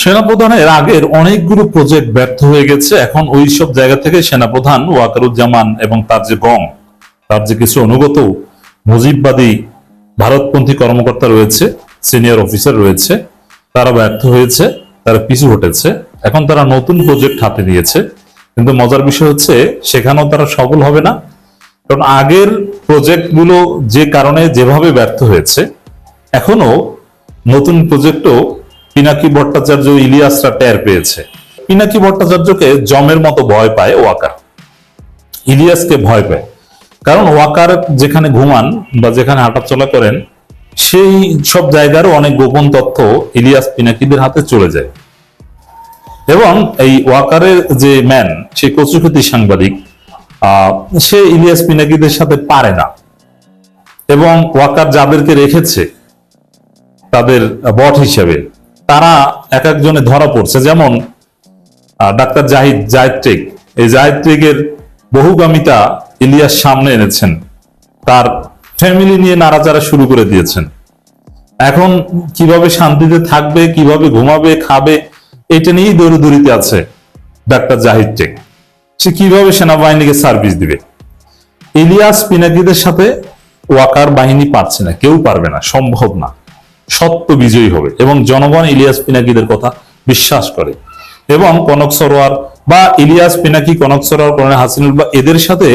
সেনাপ্রধানের আগের অনেকগুলো প্রজেক্ট ব্যর্থ হয়ে গেছে। এখন ওই সব জায়গা থেকে সেনাপ্রধান ওয়াকারুজ্জামান এবং তার যে গম, তার যে কিছু অনুগত মুজিববাদী ভারতপন্থী কর্মকর্তা রয়েছে সিনিয়র অফিসার রয়েছে, তারা ব্যর্থ হয়েছে, তারা পিছু হটেছে। এখন তারা নতুন প্রজেক্ট হাতে নিয়েছে। কিন্তু মজার বিষয় হচ্ছে, সেখানেও তারা সফল হবে না। কারণ আগের প্রজেক্টগুলো যে কারণে যেভাবে ব্যর্থ হয়েছে এখনও নতুন প্রজেক্টও পিনাকি ভট্টাচার্য ইলিয়াসরা টের পেয়েছে। পিনাকি ভট্টাচার্যকে জমের মতো ভয় পায় ওয়াকার। ইলিয়াসকে ভয় পায়। কারণ ওয়াকার যেখানে ঘুমান বা যেখানে হাঁটাচলা করেন, সেই সব জায়গারও অনেক গোপন তথ্য ইলিয়াস পিনাকিদের হাতে চলে যায়। এবং এই ওয়াকারের যে ম্যান সে কচুক্ষতি সাংবাদিক সে ইলিয়াস পিনাকিদের সাথে পারে না। এবং ওয়াকার যাদেরকে রেখেছে, তাদের বট হিসেবে তারা এক একজনে ধরা পড়ছে। যেমন ডাক্তার জাহিদ জাহিদ টেক এই জাহিদ টেকের বহুগামিতা ইলিয়াস সামনে এনেছেন। তার ফ্যামিলি নিয়ে নাড়াচাড়া শুরু করে দিয়েছেন। এখন কীভাবে শান্তিতে থাকবে, কীভাবে ঘুমাবে, খাবে, এটা নিয়েই দৌড়দৌড়িতে আছে ডাক্তার জাহিদ টেক। সে কীভাবে সেনাবাহিনীকে সার্ভিস দিবে? ইলিয়াস পিনাকিদের সাথে ওয়াকার বাহিনী পারছে না, কেউ পারবে না, সম্ভব না। সত্য বিজয়ী হবে এবং জনগণ ইলিয়াস পিনাকিদের কথা বিশ্বাস করে। এবং কনক সরোয়ার বা ইলিয়াস পিনাকি, কনক সরোয়ার কর্নেল হাসিনুল বা এদের সাথে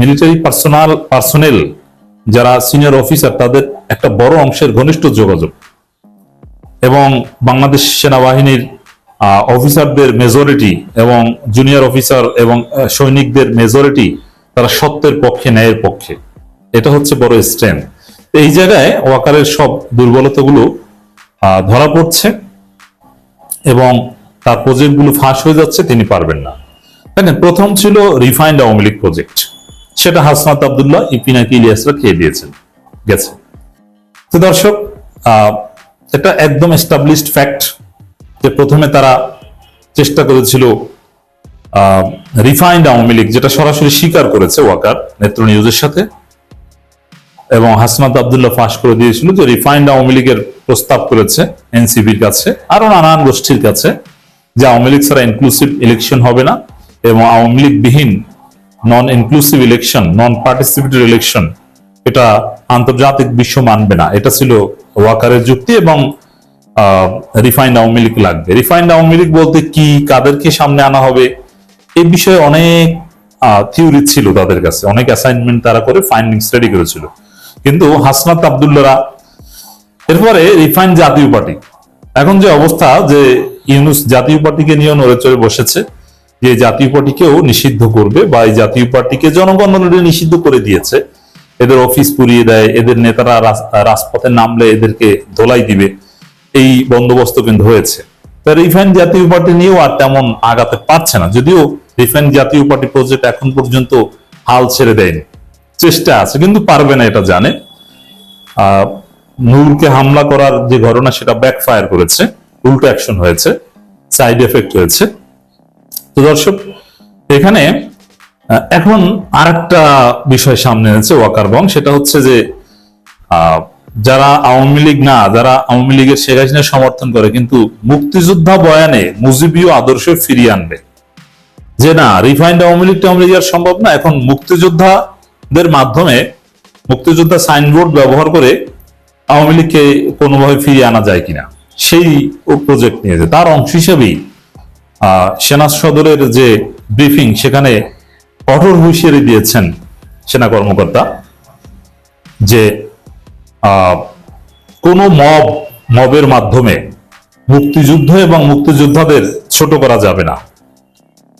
মিলিটারি পার্সোনাল পার্সোনেল যারা সিনিয়র অফিসার তাদের একটা বড় অংশের ঘনিষ্ঠ যোগাযোগ। এবং বাংলাদেশ সেনাবাহিনীর অফিসারদের মেজরিটি এবং জুনিয়র অফিসার এবং সৈনিকদের মেজরিটি তারা সত্যের পক্ষে, ন্যায়ের পক্ষে। এটা হচ্ছে বড় স্ট্রেংথ এই জায়গায় ওয়াকারের সব দুর্বলতাগুলো ধরা পড়ছে এবং তার প্রজেক্টগুলো ফাঁস হয়ে যাচ্ছে, তিনি পারবেন না। দেখেন প্রথম ছিল রিফাইন্ড আওয়ামী লীগ প্রজেক্ট। সেটা হাসনাত আবদুল্লাহ ইপিনাকি ইলিয়াসরা খেয়ে দিয়েছেন, গেছে। তো দর্শক এটা একদম এস্টাবলিশড ফ্যাক্ট যে প্রথমে তারা চেষ্টা করেছিল রিফাইন্ড আওয়ামী লীগ, যেটা সরাসরি স্বীকার করেছে ওয়াকার নেত্র নিউজের সাথে এবং হাসনাত আবদুল্লাহ ফাঁস করে দিয়েছিল যে রিফাইন্ড আওয়ামী লীগের প্রস্তাব করেছে এনসিপির কাছে আরও নানান গোষ্ঠীর কাছে যে আওয়ামী লীগ ছাড়া ইনক্লুসিভ ইলেকশন হবে না এবং আওয়ামী লীগ বিহীন non inclusive election non participatory election এটা আন্তর্জাতিক বিশ্ব মানবে না। এটা ছিল ওয়াকারের যুক্তি এবং রিফাইন্ড আওয়ামী লীগ লাগবে। রিফাইন্ড আওয়ামী লীগ বলতে কি, কাদেরকে সামনে আনা হবে এই বিষয়ে অনেক থিওরি ছিল তাদের কাছে। অনেক অ্যাসাইনমেন্ট তারা করে ফাইন্ডিংস রেডি করেছিল। কিন্তু হাসনাত আবদুল্লারা এরপরে রিফাইন জাতীয় পার্টি। এখন যে অবস্থা যে ইউনুস জাতীয় পার্টিকে নিয়ে নড়ে চড়ে বসেছে, যে জাতীয় পার্টিকেও নিষিদ্ধ করবে বা এই জাতীয় পার্টিকে জনগণ অলরেডি নিষিদ্ধ করে দিয়েছে, এদের অফিস পুড়িয়ে দেয়, এদের নেতারা রাজপথে নামলে এদেরকে ধোলাই দিবে, এই বন্দোবস্ত কিন্তু হয়েছে। তা রিফাইন জাতীয় পার্টি নিয়েও আর তেমন আগাতে পারছে না, যদিও রিফাইন জাতীয় পার্টি প্রজেক্ট এখন পর্যন্ত হাল ছেড়ে দেয়নি। চেষ্টা আছে, কিন্তু পারবে না এটা জানে। নূরকে হামলা করার যে ঘটনা, সেটা ব্যাকফায়ার করেছে। উল্টো অ্যাকশন হয়েছে সাইড এফেক্ট হয়েছে। তো দর্শক, এখানে এখন আরেকটা বিষয় সামনে এনেছে ওয়াকার বং, সেটা হচ্ছে যে যারা আওয়ামী লীগ না, যারা আওয়ামী লীগের শেখ হাসিনা সমর্থন করে, কিন্তু মুক্তিযোদ্ধা বয়ানে মুজিবীয় আদর্শ ফিরিয়ে আনবে। যে না রিফাইন্ড আওয়ামী লীগ আওয়ামী লীগ আর সম্ভব না, এখন মুক্তিযোদ্ধাদের মাধ্যমে মুক্তিযোদ্ধা সাইনবোর্ড ব্যবহার করে আওয়ামী লীগকে কোনোভাবে ফিরিয়ে আনা যায় কিনা, সেই প্রজেক্ট নিয়েছে তার অংশ হিসেবেই সেনা সদরের যে ব্রিফিং সেখানে কঠোর হুঁশিয়ারি দিয়েছেন সেনা কর্মকর্তা যে কোনো মব, মবের মাধ্যমে মুক্তিযুদ্ধ এবং মুক্তিযোদ্ধাদের ছোট করা যাবে না।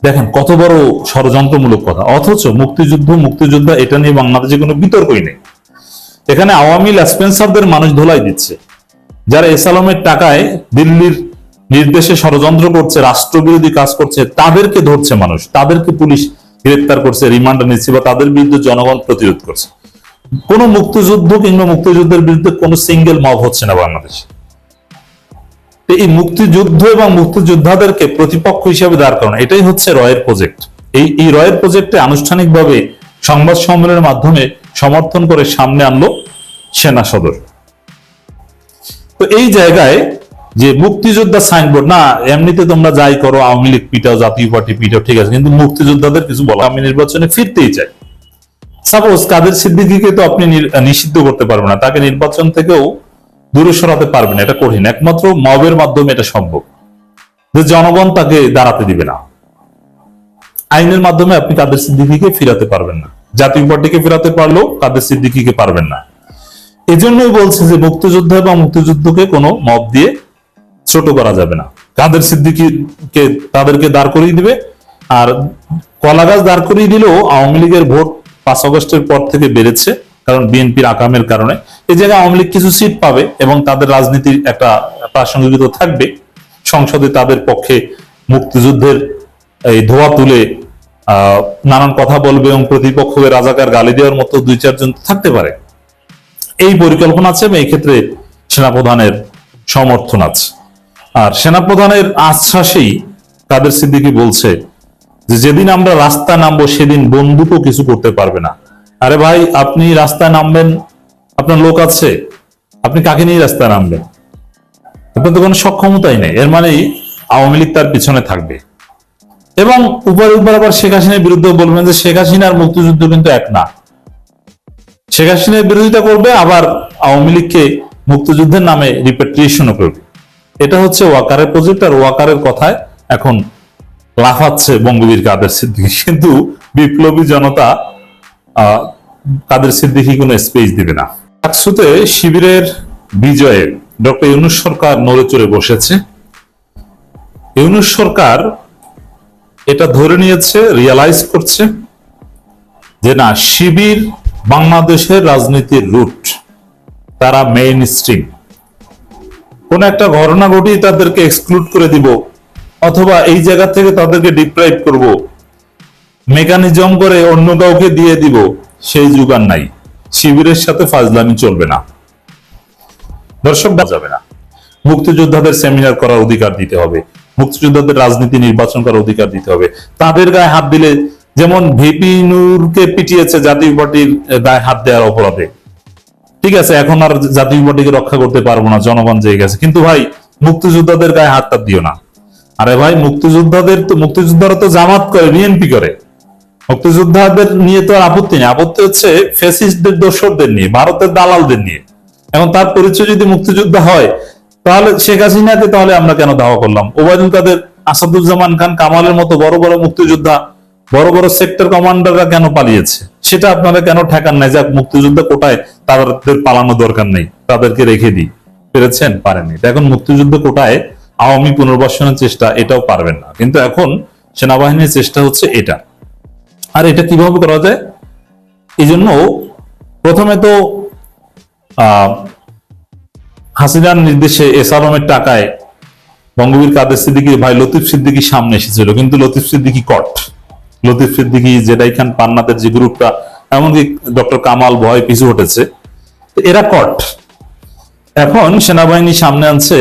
দেখেন, কত বড় ষড়যন্ত্রমূলক কথা। অথচ মুক্তিযুদ্ধ, মুক্তিযোদ্ধা, এটা নিয়ে বাংলাদেশে কোনো বিতর্কই নেই। এখানে আওয়ামী ল্যাসপেন্সারদের মানুষ ধোলাই দিচ্ছে। যারা এসালামের টাকায় দিল্লির নির্দেশে ষড়যন্ত্র করছে, রাষ্ট্রবিরোধী কাজ করছে, তাদেরকে ধরছে মানুষ। তাদেরকে পুলিশ গ্রেপ্তার করছে, রিমান্ডে নিচ্ছে বা তাদের বিরুদ্ধে জনগণ প্রতিরোধ করছে। কোন মুক্তিযুদ্ধ কিংবা মুক্তিযুদ্ধের বিরুদ্ধে কোন সিঙ্গেল মব হচ্ছে না বাংলাদেশে। এই মুক্তিযুদ্ধ এবং মুক্তিযোদ্ধাদেরকে প্রতিপক্ষ হিসেবে দাঁড় করানো, এটাই হচ্ছে রয়ের প্রজেক্ট এই এই রয়ের প্রজেক্টে আনুষ্ঠানিকভাবে সংবাদ সম্মেলনের মাধ্যমে সমর্থন করে সামনে আনলো সেনা সদর। তো এই জায়গায় যে মুক্তিযোদ্ধা সাইনবোর্ড না, এমনিতে তোমরা যাই করো, আওয়ামী লীগ পিটাও, জাতীয় পার্টি পিটাও, ঠিক আছে, কিন্তু মুক্তিযোদ্ধাদের কিছু বলা আমি নির্বাচনে ফিরতেই চাই সাপোজ কাদের সিদ্দিকিকে তো আপনি নিষিদ্ধ করতে পারবেন না, তাকে নির্বাচন থেকেও দূরে সরাতে পারবেন না, এটা কঠিন। একমাত্র মবের মাধ্যমে এটা সম্ভব। যে জনগণ তাকে দাঁড়াতে দিবে না। আইনের মাধ্যমে আপনি কাদের সিদ্দিকিকে ফিরাতে পারবেন না। জাতীয় পার্টিকে ফিরাতে পারলেও কাদের সিদ্দিকিকে পারবেন না। এজন্যই বলছে যে মুক্তিযোদ্ধা এবং মুক্তিযুদ্ধকে কোনো মব দিয়ে ছোট করা যাবে না। কাদের সিদ্দিকিকে তাদেরকে দাঁড় করিয়ে দিবে। আর কলা গাছ দাঁড় করিয়ে দিলেও আওয়ামী লীগের ভোট পাঁচ আগস্টের পর থেকে বেড়েছে। কারণ বিএনপির আকামের কারণে। এই জায়গায় আওয়ামী লীগ কিছু সিট পাবে এবং তাদের রাজনীতির একটা প্রাসঙ্গিকতা থাকবে। সংসদে তাদের পক্ষে মুক্তিযুদ্ধের এই ধোয়া তুলে নানান কথা বলবে এবং প্রতিপক্ষকে রাজাকার গালি দেওয়ার মতো দুই চারজন থাকতে পারে। এই পরিকল্পনা আছে এবং এই ক্ষেত্রে সেনাপ্রধানের সমর্থন আছে। আর সেনাপ্রধানের আশ্বাসেই কাদের সিদ্দিকি বলছে যে, যেদিন আমরা রাস্তা নামবো, সেদিন বন্দুকও কিছু করতে পারবে না। আরে ভাই, আপনি রাস্তায় নামবেন, আপনার লোক আছে, আপনি কাকে নিয়ে রাস্তায় নামবেন? আপনার তো কোনো সক্ষমতাই নেই, এর মানেই আওয়ামী লীগ তার পিছনে থাকবে। এবং উপরে উপর আবার শেখ হাসিনার বিরুদ্ধে বলবেন যে শেখ হাসিনার মুক্তিযুদ্ধ কিন্তু এক না। শেখ হাসিনার বিরোধিতা করবে, আবার আওয়ামী লীগকে মুক্তিযুদ্ধের নামে রিপেট্রিয়েশনও করবে। এটা হচ্ছে ওয়াকারের প্রজেক্ট আর ওয়াকারের কথায় এখন লাফাচ্ছে বঙ্গবীর কাদের সিদ্দিকি। কিন্তু বিপ্লবী জনতা কাদের সিদ্দিকি কোনো স্পেস দিবে না। আকসুতে শিবিরের বিজয়ে ডক্টর ইউনুস সরকার নড়ে চড়ে বসেছে। ইউনুস সরকার এটা ধরে নিয়েছে রিয়ালাইজ করছে যে না, শিবির বাংলাদেশের রাজনীতির রুট তারা মেইন স্ট্রিম কোন একটা ঘটনা ঘটিয়ে তাদেরকে এক্সক্লুড করে দিব, অথবা এই জায়গা থেকে তাদেরকে ডিপ্রাইভ করব। মেকানিজম করে অন্য কাউকে দিয়ে দিব, সেই যুগান নাই। শিবিরের সাথে ফাজলামি চলবে না। দর্শক যাবে না। মুক্তিযোদ্ধাদের সেমিনার করার অধিকার দিতে হবে। মুক্তিযোদ্ধাদের রাজনীতি নির্বাচন করার অধিকার দিতে হবে। তাদের গায়ে হাত দিলে যেমন ভিপি নূরকে পিটিয়েছে জাতীয় পার্টির গায়ে হাত দেওয়ার অপরাধে। ঠিক আছে, এখন আর জাতীয় পার্টিকে রক্ষা করতে পারব না, জনগণ জেগে গেছে। কিন্তু ভাই, মুক্তিযোদ্ধাদের গায়ে হাতটা দিও না। আরে ভাই, মুক্তিযোদ্ধাদের তো মুক্তিযোদ্ধারা তো জামাত করে, বিএনপি করে। মুক্তিযোদ্ধাদের নিয়ে তো আর আপত্তি নেই। আপত্তি হচ্ছে ফেসিস্টদের দোসরদের নিয়ে, ভারতের দালালদের নিয়ে। এখন তার পরিচয় যদি মুক্তিযোদ্ধা হয়, তাহলে শেখ হাসিনাকে তাহলে আমরা কেন দাওয়া করলাম? ওবায়দুল কাদের, আসাদুজ্জামান খান, কামালের মতো বড় বড় মুক্তিযোদ্ধা, বড় বড় সেক্টর কমান্ডাররা কেন পালিয়েছে? সেটা আপনারা কেন ঠেকান নাই যাক মুক্তিযুদ্ধ কোটায় তাদের পালানো দরকার নেই? তাদেরকে রেখে দিই। পেরেছেন? পারেননি। এখন মুক্তিযুদ্ধ কোটায় আওয়ামী পুনর্বাসনের চেষ্টা, এটাও পারবেন না। কিন্তু এখন সেনাবাহিনীর চেষ্টা হচ্ছে এটা। আর এটা কীভাবে করা যায়? এই জন্য প্রথমে তো হাসিনার নির্দেশে এস টাকায় বঙ্গবীর কাদের সিদ্দিকি ভাই লতিফ সিদ্দিকি সামনে এসেছিল। কিন্তু লতিফ সিদ্দিকি কট লতিফ সিদ্দিকি জেডাই খান, পান্নাদের যে গ্রুপটা এমনকি ডক্টর কামাল ভয় পিছু হটেছে। এরা কট এখন সেনাবাহিনী সামনে আনছে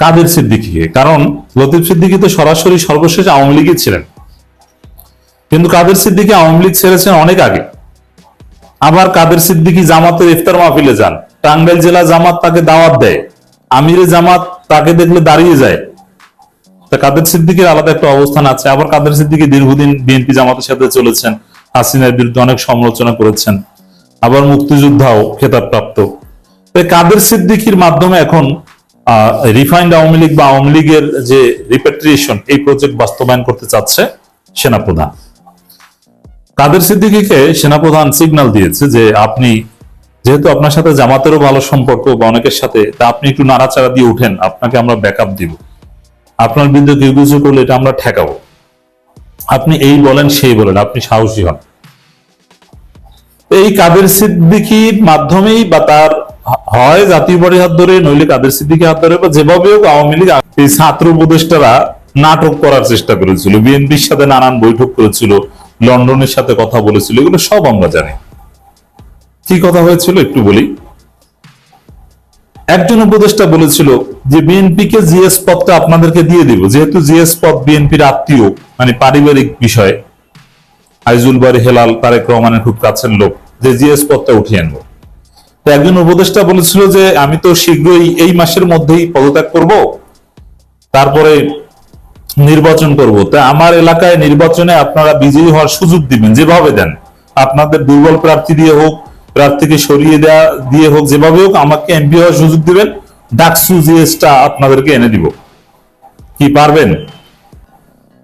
কাদের সিদ্দিকিকে। কারণ লতিফ সিদ্দিকি তো সরাসরি সর্বশেষ আওয়ামী লীগে ছিলেন। কিন্তু কাদের সিদ্দিকি আওয়ামী লীগ ছেড়েছেন অনেক আগে। আবার কাদের সিদ্দিকি জামাতের ইফতার মাহফিলে যান। টাঙ্গাইল জেলা জামাত তাকে দাওয়াত দেয়। আমিরে জামাত তাকে দেখলে দাঁড়িয়ে যায়। তা কাদের সিদ্দিকির আলাদা একটা অবস্থান আছে। আবার কাদের সিদ্দিকি দীর্ঘদিন বিএনপি জামাতের সাথে চলেছেন। হাসিনার বিরুদ্ধে অনেক সমালোচনা করেছেন। আবার মুক্তিযোদ্ধাও খেতাবপ্রাপ্ত। তো কাদের সিদ্দিকির মাধ্যমে এখন রিফাইন্ড আওয়ামী লীগ বা আওয়ামী লীগের যে রিপেট্রিয়েশন এই প্রজেক্ট বাস্তবায়ন করতে চাচ্ছে সেনাপ্রধান। কাদের সিদ্দিকিকে সেনাপ্রধান সিগন্যাল দিয়েছে যে আপনি, যেহেতু আপনার সাথে জামাতেরও ভালো সম্পর্ক বা অনেকের সাথে, তা আপনি একটু নাড়াচাড়া দিয়ে উঠেন, আপনাকে আমরা ব্যাকআপ দিব। আপনার বিরুদ্ধে কেউ কিছু করলে এটা আমরা ঠেকাবো। আপনি এই বলেন, সেই বলেন, আপনি সাহসী হন। এই কাদের সিদ্দিকির মাধ্যমেই বা তার হয় জাতীয় পার্টির হাত ধরে, নইলে কাদের সিদ্দিকি হাত ধরে, বা যেভাবে আওয়ামী লীগ, এই ছাত্র উপদেষ্টারা নাটক করার চেষ্টা করেছিল। বিএনপির সাথে নানান বৈঠক করেছিল। লন্ডনের সাথে কথা বলেছিল, এগুলো সব আমরা জানি। কি কথা হয়েছিল একটু বলি। একজন উপদেষ্টা বলেছিল যে বিএনপি কে জিএস পদটা আপনাদেরকে দিয়ে দিব। যেহেতু জিএস পদ বিএনপির আত্মীয় মানে পারিবারিক বিষয়, আইজুল বাড়ি হেলাল, তারেক রহমানের খুব কাছের লোক, যে জিএস পদটা উঠিয়ে আনব। তো একজন উপদেষ্টা বলেছিল যে, আমি তো শীঘ্রই এই মাসের মধ্যেই পদত্যাগ করব। তারপরে নির্বাচন করব। তা আমার এলাকায় নির্বাচনে আপনারা বিজয়ী হওয়ার সুযোগ দিবেন, যেভাবে দেন। আপনাদের দুর্বল প্রার্থী দিয়ে হোক, প্রার্থীকে সরিয়ে দেওয়া দিয়ে হোক, যেভাবে হোক আমাকে এমপি হওয়ার সুযোগ দিবেন। ডাকসু জিএসটা আপনাদেরকে এনে দিব। কি পারবেন?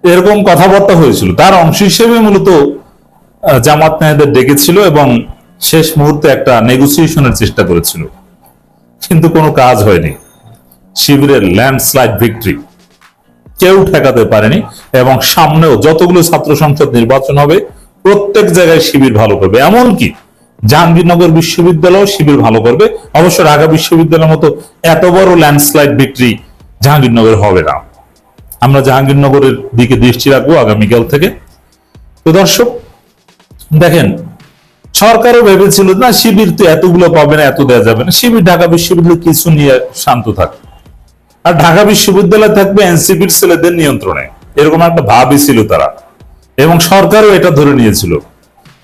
এরকম কথাবার্তা হয়েছিল। তার অংশ হিসেবে মূলত জামাত নেতাদের ডেকেছিল এবং শেষ মুহূর্তে একটা নেগোসিয়েশনের চেষ্টা করেছিল। কিন্তু কোনো কাজ হয়নি। শিবিরের ল্যান্ডস্লাইড ভিক্টরি কেউ ঠেকাতে পারেনি এবং সামনেও যতগুলো ছাত্র সংসদ নির্বাচন হবে, প্রত্যেক জায়গায় শিবির ভালো করবে। এমনকি জাহাঙ্গীরনগর বিশ্ববিদ্যালয় শিবির ভালো করবে। অবশ্য ঢাকা বিশ্ববিদ্যালয়ের মতো এত বড় ল্যান্ডস্লাইড ভিক্টরি জাহাঙ্গীরনগর হবে না। আমরা জাহাঙ্গীরনগরের দিকে দৃষ্টি রাখব আগামীকাল থেকে। তো দর্শক, দেখেন, সরকারও ভেবেছিল না, শিবির তো এতগুলো পাবে না, এত দেওয়া যাবে না। শিবির ঢাকা বিশ্ববিদ্যালয় কিছু নিয়ে শান্ত থাকবে আর ঢাকা বিশ্ববিদ্যালয় থাকবে এনসিপির ছেলেদের নিয়ন্ত্রণে। এরকম একটা ভাবই ছিল তারা। এবং সরকারও এটা ধরে নিয়েছিল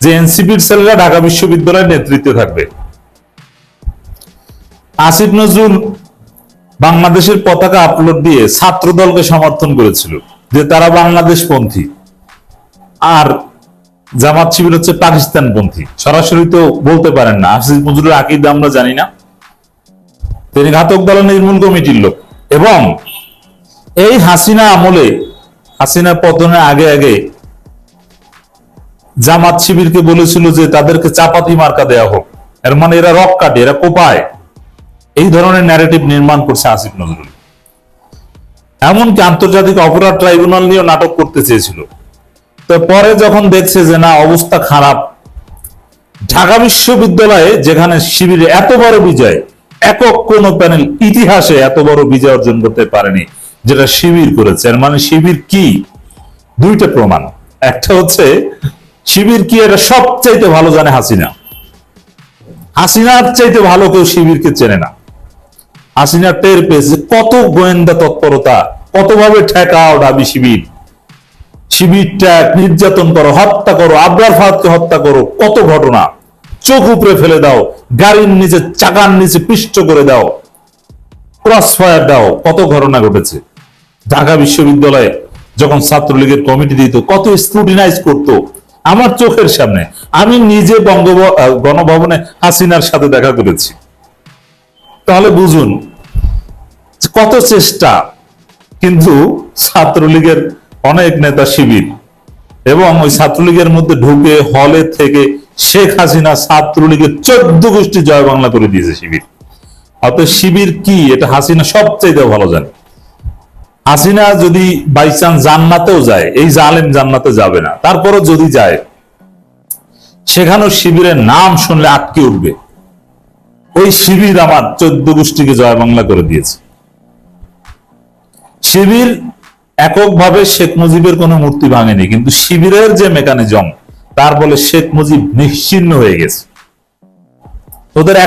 যে এনসিপির ছেলেরা ঢাকা বিশ্ববিদ্যালয়ের নেতৃত্বে থাকবে। আসিফ নজরুল বাংলাদেশের পতাকা আপলোড দিয়ে ছাত্র দলকে সমর্থন করেছিল যে তারা বাংলাদেশ পন্থী আর জামাত শিবির হচ্ছে পাকিস্তান পন্থী সরাসরি তো বলতে পারেন না। আসিফ নজরুলের আকিদা আমরা জানি না। তিনি ঘাতক দলের নির্মূল কমিটির লোক। এবং এই হাসিনা আমলে, হাসিনা পতনের আগে আগে জামাত শিবিরকে বলেছিল যে তাদেরকে চাপাতি মার্কা দেওয়া হোক। এর মানে এরা রক কাটে, এরা কোপায়। এই ধরনের ন্যারেটিভ নির্মাণ করছে আসিফ নজরুল। এমনকি আন্তর্জাতিক অপরাধ ট্রাইব্যুনাল নিয়েও নাটক করতে চেয়েছিল। তো পরে যখন দেখছে যে না, অবস্থা খারাপ, ঢাকা বিশ্ববিদ্যালয়ে যেখানে শিবিরে এত বড় বিজয় একক কোন প্যানেল ইতিহাসে এত বড় বিজয় অর্জন করতে পারেনি, যেটা শিবির করেছে। মানে শিবির কি? দুইটা প্রমাণ। একটা হচ্ছে, শিবির কি এটা সবচাইতে ভালো জানে হাসিনা। হাসিনার চাইতে ভালো কেউ শিবিরকে চেনে না। হাসিনা টের পেয়েছে কত গোয়েন্দা তৎপরতা, কতভাবে ঠেকাও ডাবি শিবির শিবির। শিবিরটা নির্যাতন করো, হত্যা করো, আবরার ফাহাদকে হত্যা করো, কত ঘটনা। চোখ উপরে ফেলে দাও, গাড়ির নিচে চাকার নিচে পিষ্ট করে দাও ক্রস ফায়ার দাও। কত ঘটনা ঘটেছে? ঢাকা বিশ্ববিদ্যালয়ে যখন ছাত্রলীগের কমিটি দিত, কত স্ক্রুটিনাইজ করতো আমার চোখের সামনে। আমি নিজে বঙ্গ গণভবনে হাসিনার সাথে দেখা করেছি। তাহলে বুঝুন, কত চেষ্টা, কিন্তু ছাত্রলীগের অনেক নেতা শিবির এবং ওই ছাত্রলীগের মধ্যে ঢুকে হলে থেকে শেখ হাসিনা ছাত্রলীগের চোদ্দ গোষ্ঠী জয় বাংলা করে দিয়েছে শিবির। অতএব শিবির কি? এটা হাসিনা সবচাইতে ভালো জানে। হাসিনা যদি বাই চান্স জান্নাতেও যায়, এই জালেম জান্নাতে যাবে না। তারপরও যদি যায় সেখানেও শিবিরের নাম শুনলে আটকে উঠবে। ওই শিবির আমার চোদ্দ গোষ্ঠীকে জয় বাংলা করে দিয়েছে। শিবির এককভাবে শেখ মুজিবের কোনো মূর্তি ভাঙেনি, কিন্তু শিবিরের যে মেকানিজম তার বলে শেখ মুজিব নিশ্চিন্ন হয়ে গেছে। ওদের